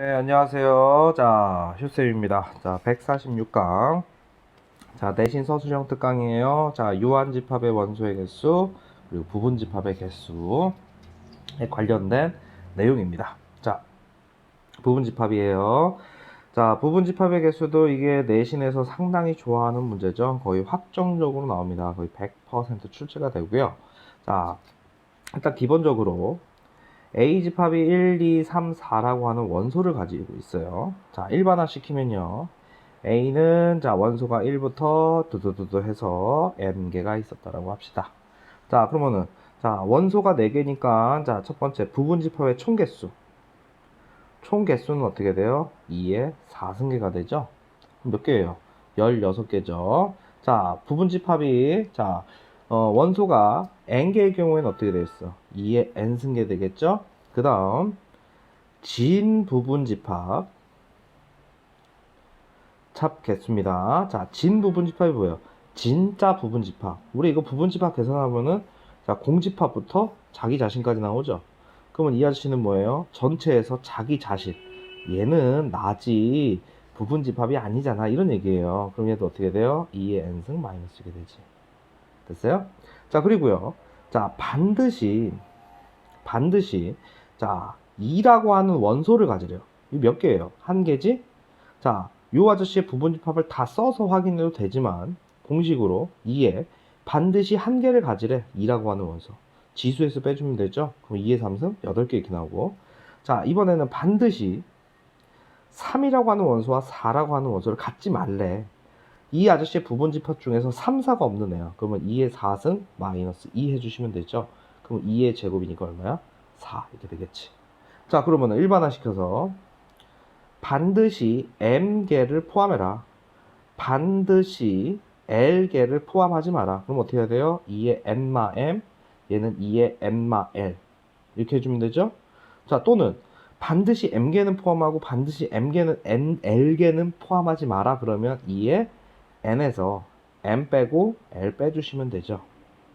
네, 안녕하세요. 자, 휴쌤입니다. 자, 146강. 자, 내신 서술형 특강이에요. 자, 유한 집합의 원소의 개수, 그리고 부분 집합의 개수에 관련된 내용입니다. 자, 부분 집합이에요. 자, 부분 집합의 개수도 이게 내신에서 상당히 좋아하는 문제죠. 거의 확정적으로 나옵니다. 거의 100% 출제가 되고요. 자, 일단 기본적으로 집합이 1, 2, 3, 4라고 하는 원소를 가지고 있어요. 자, 일반화 시키면요. A는 자, 원소가 1부터 두두두두 해서 n개가 있었다라고 합시다. 자, 그러면은 자, 원소가 4개니까 자, 첫 번째 부분 집합의 총 개수. 총 개수는 어떻게 돼요? 2의 4승계가 되죠. 몇 개예요? 16개죠. 자, 부분 집합이 자, 어, 원소가 n개의 경우에는 어떻게 되겠어? 2의 n승계 되겠죠? 그 다음 진 부분 집합 찾겠습니다. 자, 진 부분 집합이 뭐예요? 진짜 부분 집합. 우리 이거 부분 집합 계산하면은 자, 공집합부터 자기 자신까지 나오죠. 그러면 이 아저씨는 뭐예요? 전체에서 자기 자신. 얘는 나지 부분 집합이 아니잖아. 이런 얘기예요. 그럼 얘도 어떻게 돼요? 2의 n승 마이너스게 되지. 됐어요? 자, 그리고요. 자, 반드시, 반드시, 자, 2라고 하는 원소를 가지래요. 이 몇 개예요? 한 개지? 자, 요 아저씨의 부분집합을 다 써서 확인해도 되지만, 공식으로 2에 반드시 한 개를 가지래. 2라고 하는 원소. 지수에서 빼주면 되죠? 그럼 2의 3승 8개 이렇게 나오고. 자, 이번에는 반드시 3이라고 하는 원소와 4라고 하는 원소를 갖지 말래. 이 아저씨의 부분 집합 중에서 3, 4가 없는 애야. 그러면 2의 4승 마이너스 2 해주시면 되죠. 그럼 2의 제곱이니까 얼마야? 4 이렇게 되겠지. 자 그러면 일반화 시켜서 반드시 m개를 포함해라. 반드시 l개를 포함하지 마라. 그럼 어떻게 해야 돼요? 2의 n마 m 얘는 2의 n마 l 이렇게 해주면 되죠. 자 또는 반드시 m개는 포함하고 반드시 m개는 n l개는 포함하지 마라. 그러면 2의 n에서 m 빼고 l 빼주시면 되죠.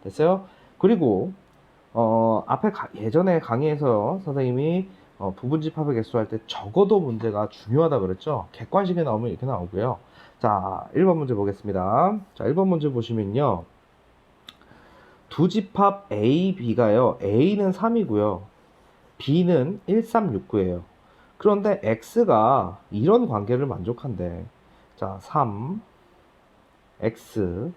됐어요? 그리고 어, 앞에 가- 예전에 강의에서 선생님이 어, 부분집합의 개수 할 때 적어도 문제가 중요하다 그랬죠. 객관식에 나오면 이렇게 나오고요. 자, 1번 문제 보겠습니다. 자, 1번 문제 보시면요. 두 집합 A, B가요. A는 3이고요. B는 1, 3, 6, 9예요. 그런데 X가 이런 관계를 만족한대. 자, 3, X,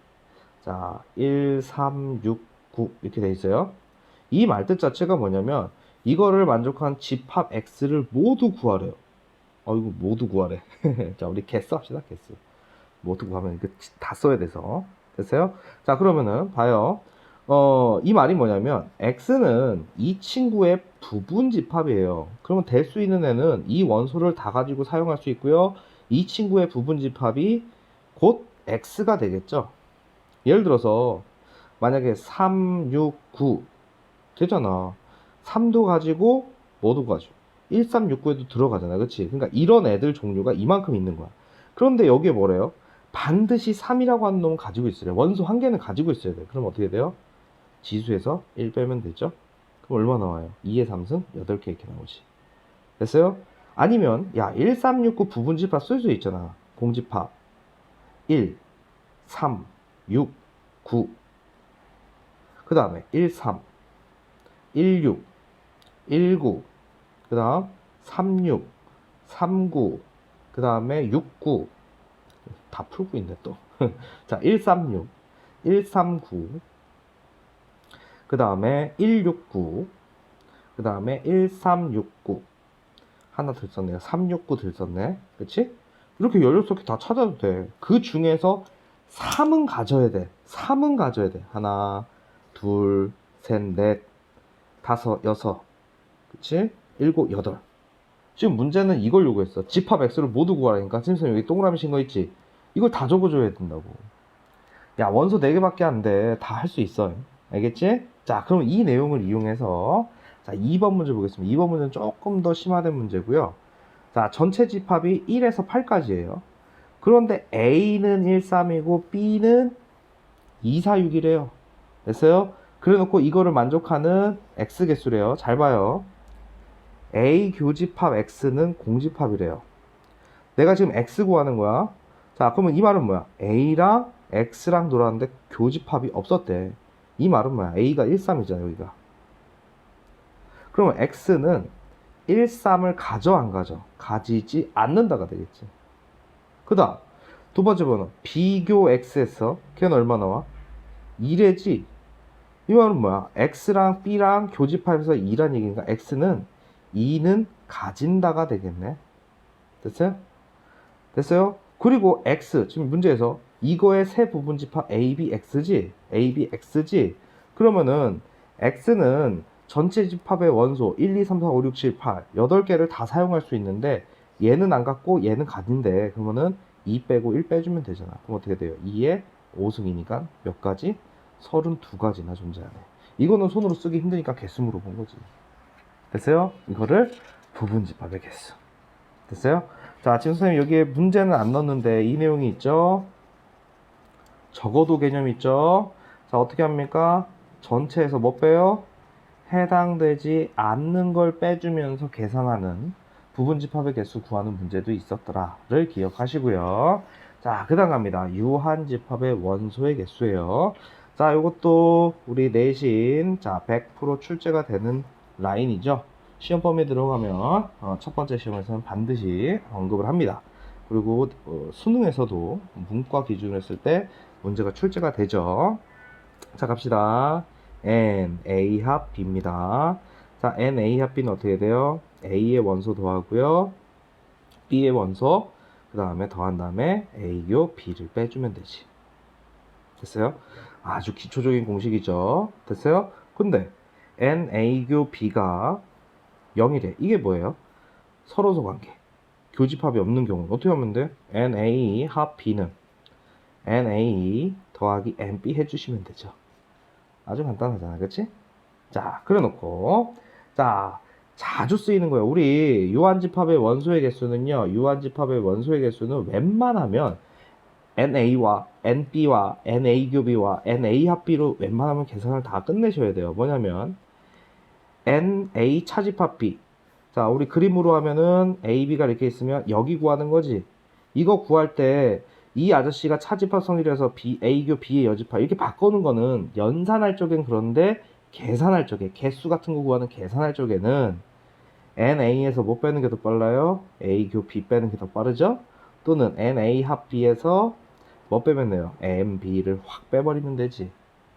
자, 1, 3, 6, 9 이렇게 돼 있어요. 이 말뜻 자체가 뭐냐면 이거를 만족한 집합 X를 모두 구하래요. 어이구 모두 구하래. 자, 우리 개수 합시다. 개수. 모두 구하면 다 써야 돼서. 됐어요? 자, 그러면은 봐요. 어, 이 말이 뭐냐면 X는 이 친구의 부분 집합이에요. 그러면 될 수 있는 애는 이 원소를 다 가지고 사용할 수 있고요. 이 친구의 부분 집합이 곧 X가 되겠죠. 예를 들어서 만약에 3, 6, 9 되잖아. 3도 가지고 뭐도 가지고 1, 3, 6, 9에도 들어가잖아. 그치? 그러니까 이런 애들 종류가 이만큼 있는 거야. 그런데 여기에 뭐래요? 반드시 3이라고 하는 놈은 가지고 있으래. 원소 한 개는 가지고 있어야 돼. 그럼 어떻게 돼요? 지수에서 1 빼면 되죠? 그럼 얼마 나와요? 2의 3승 8개 이렇게 나오지. 됐어요? 아니면 야 1, 3, 6, 9 부분집합 쓸 수 있잖아. 공집합 1, 3, 6, 9. 그 다음에 1, 3, 1, 6, 1, 9. 그 다음 3, 6, 3, 9. 그 다음에 6, 9. 다 풀고 있네 또. 자, 1, 3, 6, 1, 3, 9. 그 다음에 1, 6, 9. 그 다음에 1, 3, 6, 9. 하나 들 썼네요. 3, 6, 9들 썼네. 그치? 이렇게 16개 다 찾아도 돼. 그 중에서 3은 가져야 돼. 3은 가져야 돼. 하나, 둘, 셋, 넷, 다섯, 여섯. 그치? 일곱, 여덟. 지금 문제는 이걸 요구했어. 집합 X를 모두 구하라니까. 지금 여기 동그라미 친거 있지? 이걸 다 적어줘야 된다고. 야, 원소 4개밖에 안 돼. 다 할 수 있어. 알겠지? 자, 그럼 이 내용을 이용해서 자, 2번 문제 보겠습니다. 2번 문제는 조금 더 심화된 문제고요. 자, 전체 집합이 1에서 8까지예요. 그런데 A는 1, 3이고 B는 2, 4, 6이래요. 됐어요? 그래 놓고 이거를 만족하는 X 개수래요. 잘 봐요. A 교집합 X는 공집합이래요. 내가 지금 X 구하는 거야. 자, 그러면 이 말은 뭐야? A랑 X랑 놀았는데 교집합이 없었대. 이 말은 뭐야? A가 1, 3이잖아, 여기가. 그러면 X는 1, 3을 가져, 안 가져? 가지지 않는다가 되겠지. 그 다음, 두 번째 번호. 비교 X에서 걔는 얼마 나와? 2래지. 이 말은 뭐야? X랑 B랑 교집합에서 2란 얘기니까 X는 2는 가진다가 되겠네. 됐어요? 됐어요? 그리고 X, 지금 문제에서 이거의 세 부분 집합 A, B, X지? A, B, X지? 그러면은 X는 전체 집합의 원소 1, 2, 3, 4, 5, 6, 7, 8 8개를 다 사용할 수 있는데 얘는 안 갖고 얘는 가진데 그러면은 2 빼고 1 빼주면 되잖아. 그럼 어떻게 돼요? 2의 5승이니까 몇 가지? 32가지나 존재하네. 이거는 손으로 쓰기 힘드니까 개수으로 본 거지. 됐어요? 이거를 부분 집합의 개수. 됐어요? 자, 지금 선생님 여기에 문제는 안 넣었는데 이 내용이 있죠? 적어도 개념 있죠? 자, 어떻게 합니까? 전체에서 뭐 빼요? 해당되지 않는 걸 빼주면서 계산하는 부분 집합의 개수 구하는 문제도 있었더라를 기억하시고요. 자, 그 다음 갑니다. 유한 집합의 원소의 개수예요. 자, 이것도 우리 내신 자, 100% 출제가 되는 라인이죠. 시험 범위에 들어가면 어, 첫 번째 시험에서는 반드시 언급을 합니다. 그리고 어, 수능에서도 문과 기준으로 했을 때 문제가 출제가 되죠. 자, 갑시다. N, A 합 B입니다. 자, N, A 합 B는 어떻게 돼요? A의 원소 더하고요. B의 원소, 그 다음에 더한 다음에 A요 B를 빼주면 되지. 됐어요? 아주 기초적인 공식이죠. 됐어요? 근데 N, A교 B가 0이래. 이게 뭐예요? 서로서 관계. 교집합이 없는 경우 어떻게 하면 돼? N, A 합 B는 N, A 더하기 N, B 해주시면 되죠. 아주 간단하잖아, 그치? 자, 그래 놓고, 자, 자주 쓰이는 거예요. 우리 유한집합의 원소의 개수는요, 유한집합의 원소의 개수는 웬만하면 NA와 NB와 NA 교비와 NA 합비로 웬만하면 계산을 다 끝내셔야 돼요. 뭐냐면, NA 차집합 B. 자, 우리 그림으로 하면은 AB가 이렇게 있으면 여기 구하는 거지. 이거 구할 때 이 아저씨가 차집합 성질에서 B, A교 B의 여집합 이렇게 바꾸는 거는 연산할 적엔 그런데 계산할 적에 개수 같은 거 구하는 계산할 적에는 NA에서 뭐 빼는 게 더 빨라요? A교 B 빼는 게 더 빠르죠? 또는 NA 합 B에서 뭐 빼면 돼요? MB를 확 빼버리면 되지.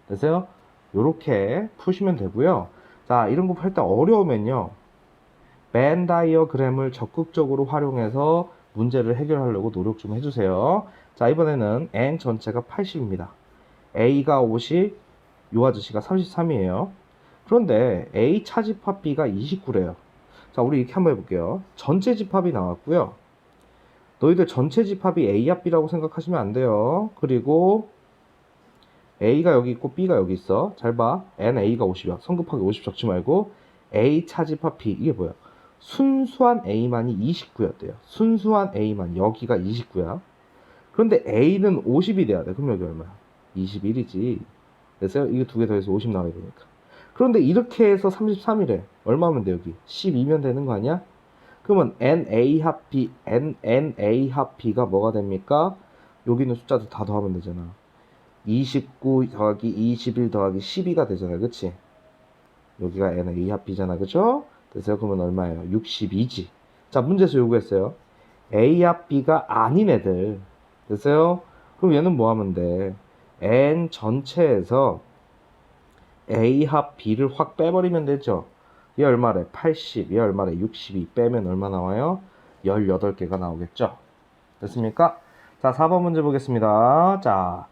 됐어요? 요렇게 푸시면 되고요. 자, 이런 거 할 때 어려우면요. 벤 다이어그램을 적극적으로 활용해서 문제를 해결하려고 노력 좀 해주세요. 자, 이번에는 n 전체가 80입니다. a가 50, 요 아저씨가 33이에요. 그런데 a 차집합 b가 29래요. 자, 우리 이렇게 한번 해볼게요. 전체 집합이 나왔고요. 너희들 전체 집합이 a 합 b라고 생각하시면 안 돼요. 그리고 a가 여기 있고 b가 여기 있어. 잘 봐. n a가 50이야. 성급하게 50 적지 말고 a 차집합 b 이게 뭐야? 순수한 a만이 29였대요. 순수한 a만 여기가 29야. 그런데 a는 50이 돼야 돼. 그럼 여기 얼마야? 21이지. 됐어요? 이거 두 개 더해서 50 나와야 되니까. 그런데 이렇게 해서 33이래. 얼마면 돼 여기? 12면 되는 거 아니야? 그러면 NA 합 B, N, NA 합 B가 뭐가 됩니까? 여기 있는 숫자들 다 더하면 되잖아. 29 더하기 21 더하기 12가 되잖아. 그치? 여기가 NA 합 B잖아. 그죠? 됐어요? 그러면 얼마예요? 62지. 자, 문제에서 요구했어요. A 합 B가 아닌 애들. 됐어요? 그럼 얘는 뭐 하면 돼? N 전체에서 A 합 B를 확 빼버리면 되죠. 얘 얼마래? 80. 얘 얼마래? 62. 빼면 얼마 나와요? 18개가 나오겠죠. 됐습니까? 자, 4번 문제 보겠습니다. 자,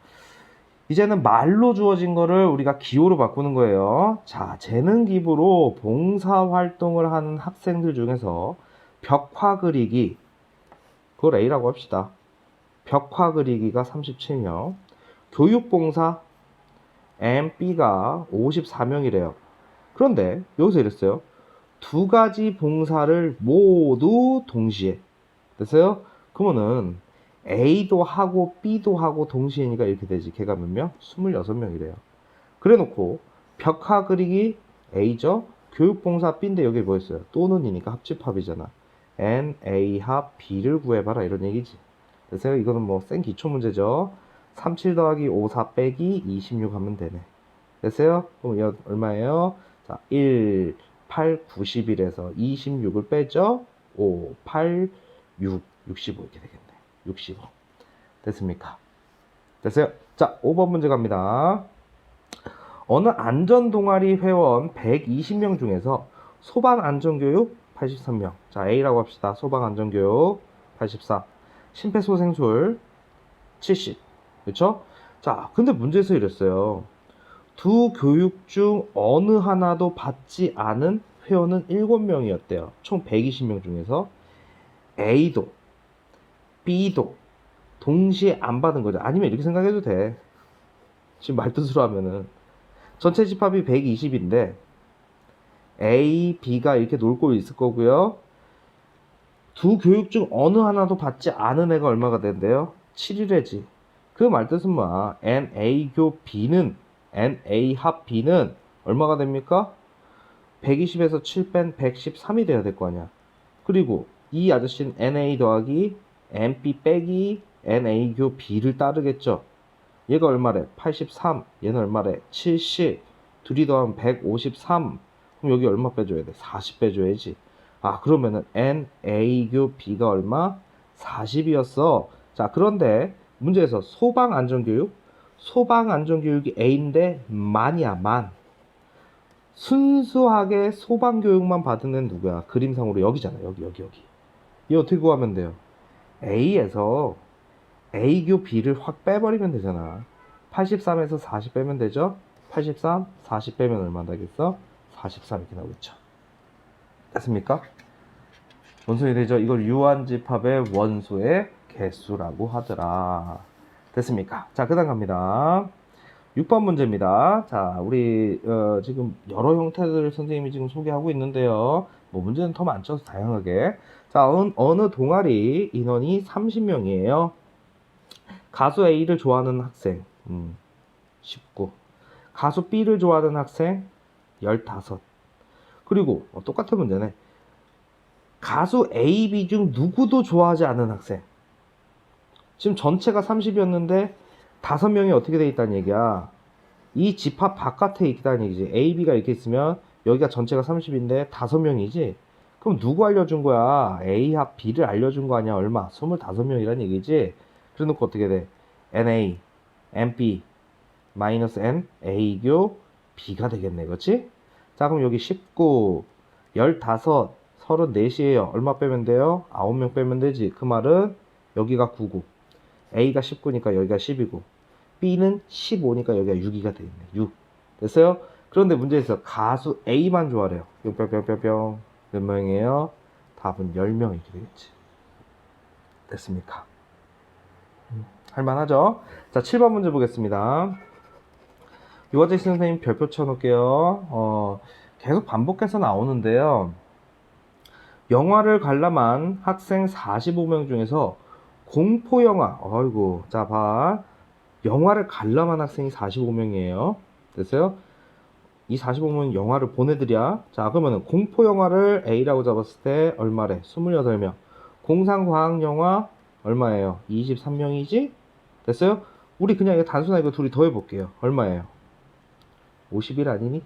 이제는 말로 주어진 거를 우리가 기호로 바꾸는 거예요. 자, 재능 기부로 봉사 활동을 하는 학생들 중에서 벽화 그리기, 그걸 A라고 합시다. 벽화 그리기가 37명, 교육 봉사 MB가 54명이래요. 그런데 여기서 이랬어요. 두 가지 봉사를 모두 동시에. 됐어요? 그러면은 A도 하고 B도 하고 동시에니까 이렇게 되지. 걔가 몇 명? 26명이래요. 그래 놓고 벽화 그리기 A죠? 교육봉사 B인데 여기 뭐 있어요? 또는이니까 합집합이잖아. N, A 합 B를 구해봐라 이런 얘기지. 그래서 이거는 뭐 센 기초 문제죠. 37 더하기 5, 4 빼기 26 하면 되네. 됐어요? 그럼 여 얼마예요? 자, 1, 8, 91에서 26을 빼죠? 5, 8, 6, 65 이렇게 되겠네. 65. 됐습니까? 됐어요? 자, 5번 문제 갑니다. 어느 안전동아리 회원 120명 중에서 소방 안전교육 83명. 자, A라고 합시다. 소방 안전교육 84. 심폐소생술 70. 그쵸? 자, 근데 문제에서 이랬어요. 두 교육 중 어느 하나도 받지 않은 회원은 7명이었대요. 총 120명 중에서 A도 B도 동시에 안 받은 거죠. 아니면 이렇게 생각해도 돼. 지금 말뜻으로 하면은 전체 집합이 120인데 A, B가 이렇게 놀고 있을 거고요. 두 교육 중 어느 하나도 받지 않은 애가 얼마가 된대요? 7이래지. 그 말뜻은 뭐야? NA 교 B는 NA 합 B는 얼마가 됩니까? 120에서 7 뺀 113이 돼야 될 거 아니야. 그리고 이 아저씨는 NA 더하기 NB 빼기 NA 교 B를 따르겠죠. 얘가 얼마래? 83. 얘는 얼마래? 70. 둘이 더하면 153. 그럼 여기 얼마 빼줘야 돼? 40 빼줘야지. 아, 그러면은 N, A, 교 B가 얼마? 40이었어. 자, 그런데 문제에서 소방 안전교육? 소방 안전교육이 A인데 만이야, 만. 순수하게 소방 교육만 받은 애는 누구야? 그림상으로 여기잖아. 여기, 여기, 여기. 이 어떻게 구하면 돼요? A에서 A교 B를 확 빼버리면 되잖아. 83에서 40 빼면 되죠? 83, 40 빼면 얼마 나겠어? 43 이렇게 나오겠죠. 됐습니까? 뭔 소리 되죠? 이걸 유한집합의 원소의 개수라고 하더라. 됐습니까? 자, 그 다음 갑니다. 6번 문제입니다. 자, 우리 어, 지금 여러 형태들을 선생님이 지금 소개하고 있는데요. 뭐 문제는 더 많죠, 다양하게. 자, 어느, 동아리 인원이 30명이에요. 가수 A를 좋아하는 학생, 음, 19. 가수 B를 좋아하는 학생, 15. 그리고 어, 똑같은 문제네. 가수 A, B 중 누구도 좋아하지 않는 학생. 지금 전체가 30이었는데 5명이 어떻게 돼 있다는 얘기야. 이 집합 바깥에 있다는 얘기지. A, B가 이렇게 있으면 여기가 전체가 30인데 5명이지. 그럼 누구 알려준 거야? A 합 B를 알려준 거 아니야? 얼마? 25명이란 얘기지. 그래 놓고 어떻게 돼? NA, NB, 마이너스 N, A교 B가 되겠네. 그렇지? 자, 그럼 여기 19, 15, 34이에요. 얼마 빼면 돼요? 9명 빼면 되지. 그 말은 여기가 9고, A가 19니까 여기가 10이고, B는 15니까 여기가 6이가 되겠네. 6. 됐어요? 그런데 문제에서 가수 A만 좋아해요. 뿅뿅뿅뿅뿅. 몇 명이에요? 답은 10명 이렇게 되겠지. 됐습니까? 음, 할만하죠? 자, 7번 문제 보겠습니다. 유화재 선생님 별표 쳐놓을게요. 어, 계속 반복해서 나오는데요. 영화를 관람한 학생 45명 중에서 공포 영화, 어이구, 자, 봐. 영화를 관람한 학생이 45명이에요. 됐어요? 이 45명 영화를 보내드려. 자, 그러면은 공포 영화를 A라고 잡았을 때 얼마래? 28명. 공상 과학 영화 얼마예요? 23명이지? 됐어요? 우리 그냥 이거 단순하게 이거 둘이 더해볼게요. 얼마예요? 50일 아니니?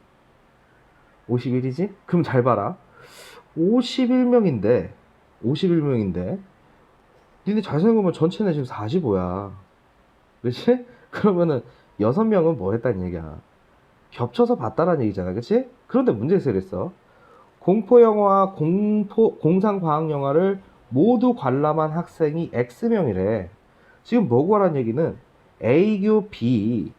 51이지? 그럼 잘 봐라. 51명인데, 51명인데, 니네 잘 생각해보면 전체는 지금 45야. 그치? 그러면은 6명은 뭐 했다는 얘기야. 겹쳐서 봤다라는 얘기잖아. 그치? 그런데 문제에서 이랬어. 공포영화, 공포, 공상과학영화를 모두 관람한 학생이 X명이래. 지금 뭐 구하라는 얘기는 A교 B,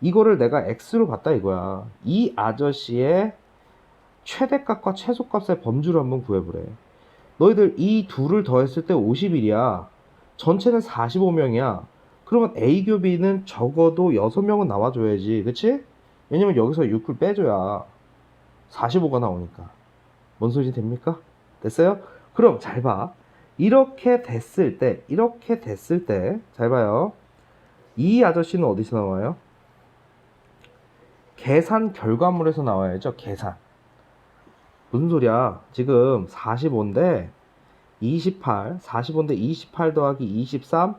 이거를 내가 X로 봤다 이거야. 이 아저씨의 최대값과 최소값의 범주를 한번 구해보래. 너희들 이 둘을 더했을 때 50일이야. 전체는 45명이야. 그러면 A교 B는 적어도 6명은 나와줘야지. 그치? 왜냐면 여기서 6을 빼줘야 45가 나오니까. 뭔 소리 됩니까? 됐어요? 그럼 잘 봐. 이렇게 됐을 때, 이렇게 됐을 때, 잘 봐요. 이 아저씨는 어디서 나와요? 계산 결과물에서 나와야죠. 계산. 무슨 소리야? 지금 45인데 28, 45인데 28 더하기 23,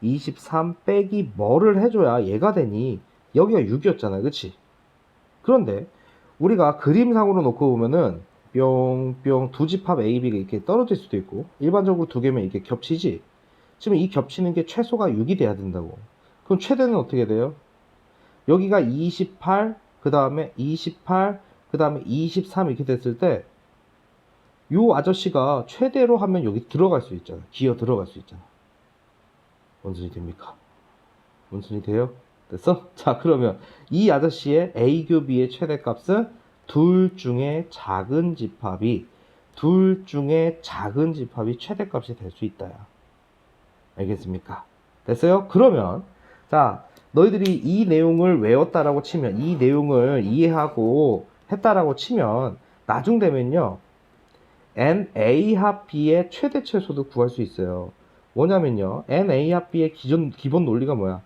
23 빼기 뭐를 해줘야 얘가 되니? 여기가 6이었잖아, 그치? 그런데 우리가 그림상으로 놓고 보면은 뿅뿅 두 집합 A, B가 이렇게 떨어질 수도 있고 일반적으로 두 개면 이렇게 겹치지? 지금 이 겹치는 게 최소가 6이 돼야 된다고. 그럼 최대는 어떻게 돼요? 여기가 28, 그 다음에 28, 그 다음에 23 이렇게 됐을 때, 요 아저씨가 최대로 하면 여기 들어갈 수 있잖아. 기어 들어갈 수 있잖아. 뭔 소리 됩니까? 뭔 소리 돼요? 됐어? 자, 그러면 이 아저씨의 A 교비의 최대값은 둘 중에 작은 집합이, 둘 중에 작은 집합이 최대값이 될 수 있다야. 알겠습니까? 됐어요? 그러면, 자, 너희들이 이 내용을 외웠다라고 치면, 이 내용을 이해하고 했다라고 치면, 나중 되면요, n a 합 b의 최대 최소도 구할 수 있어요. 뭐냐면요, n a 합 b의 기존, 기본 논리가 뭐야?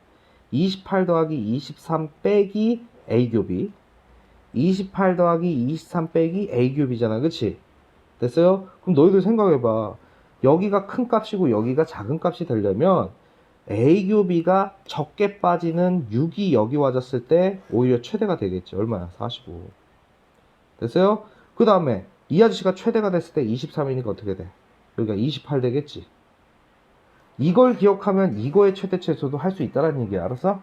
28 더하기 23 빼기 a 교비, 28 더하기 23 빼기 a 교비잖아, 그치? 됐어요? 그럼 너희들 생각해봐. 여기가 큰 값이고 여기가 작은 값이 되려면 A 교비가 적게 빠지는 6이 여기 와졌을 때 오히려 최대가 되겠지. 얼마야? 45. 됐어요? 그 다음에 이 아저씨가 최대가 됐을 때 23이니까 어떻게 돼? 여기가 28 되겠지. 이걸 기억하면 이거의 최대 최소도 할 수 있다는 얘기야. 알았어?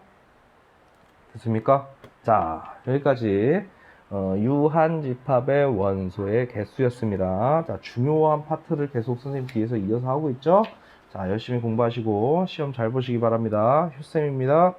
됐습니까? 자, 여기까지 어, 유한 집합의 원소의 개수였습니다. 자, 중요한 파트를 계속 선생님 뒤에서 이어서 하고 있죠? 자, 열심히 공부하시고 시험 잘 보시기 바랍니다. 휴쌤입니다.